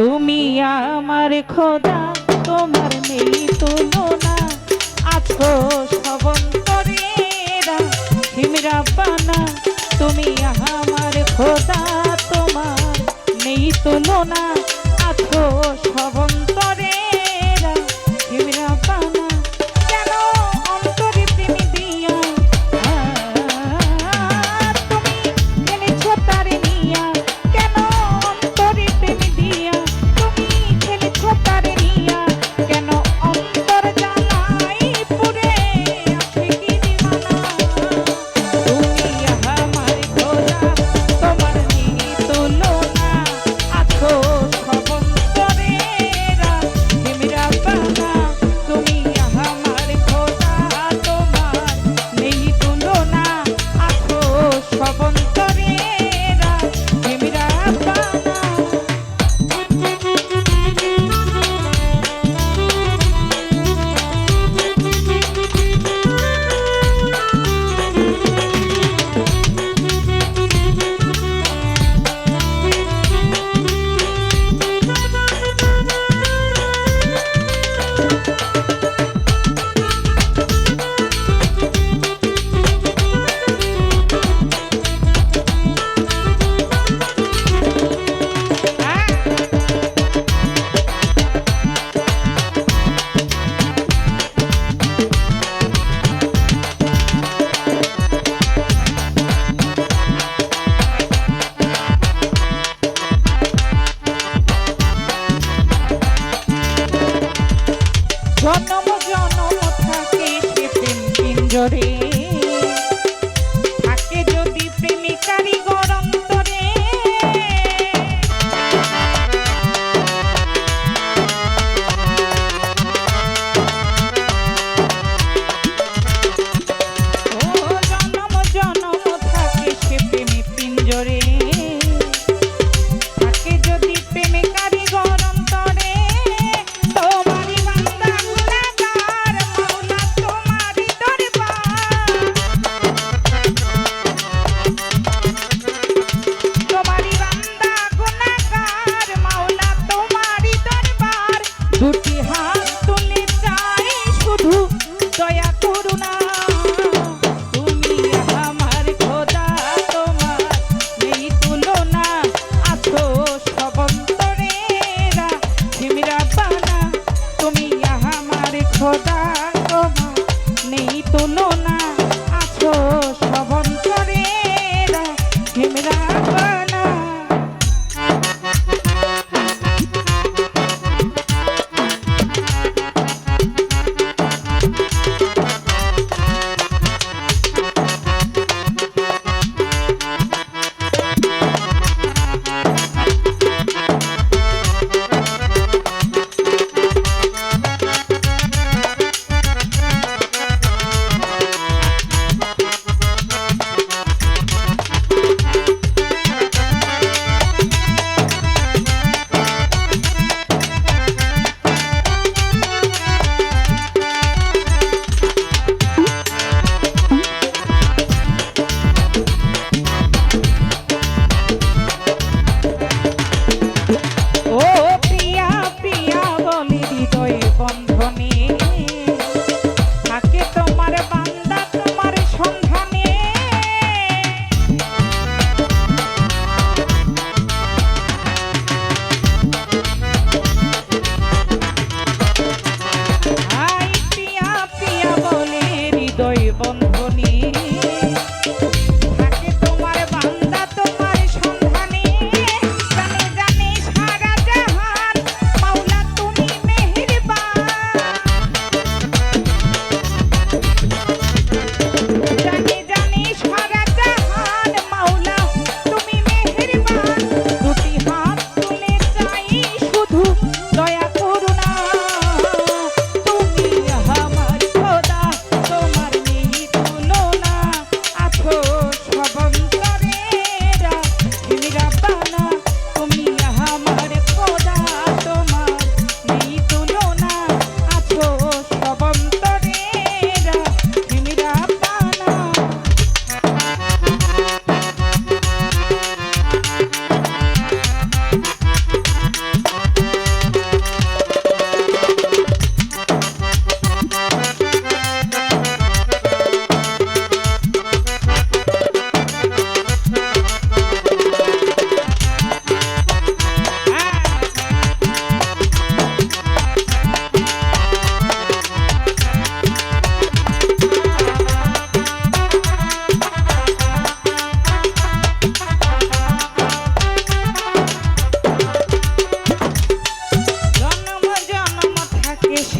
তুমি আমার খোদা, তোমার নেই তুলনা আছো সবন করেরা হিমরা পানা তুমি আমার খোদা, তোমার নেই তুলনা আছো সবন্ত জনম জনম থাকে সে প্রেম পিঞ্জরে rodar.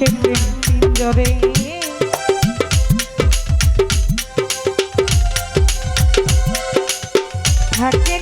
আছে প্রেম থাকে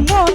no.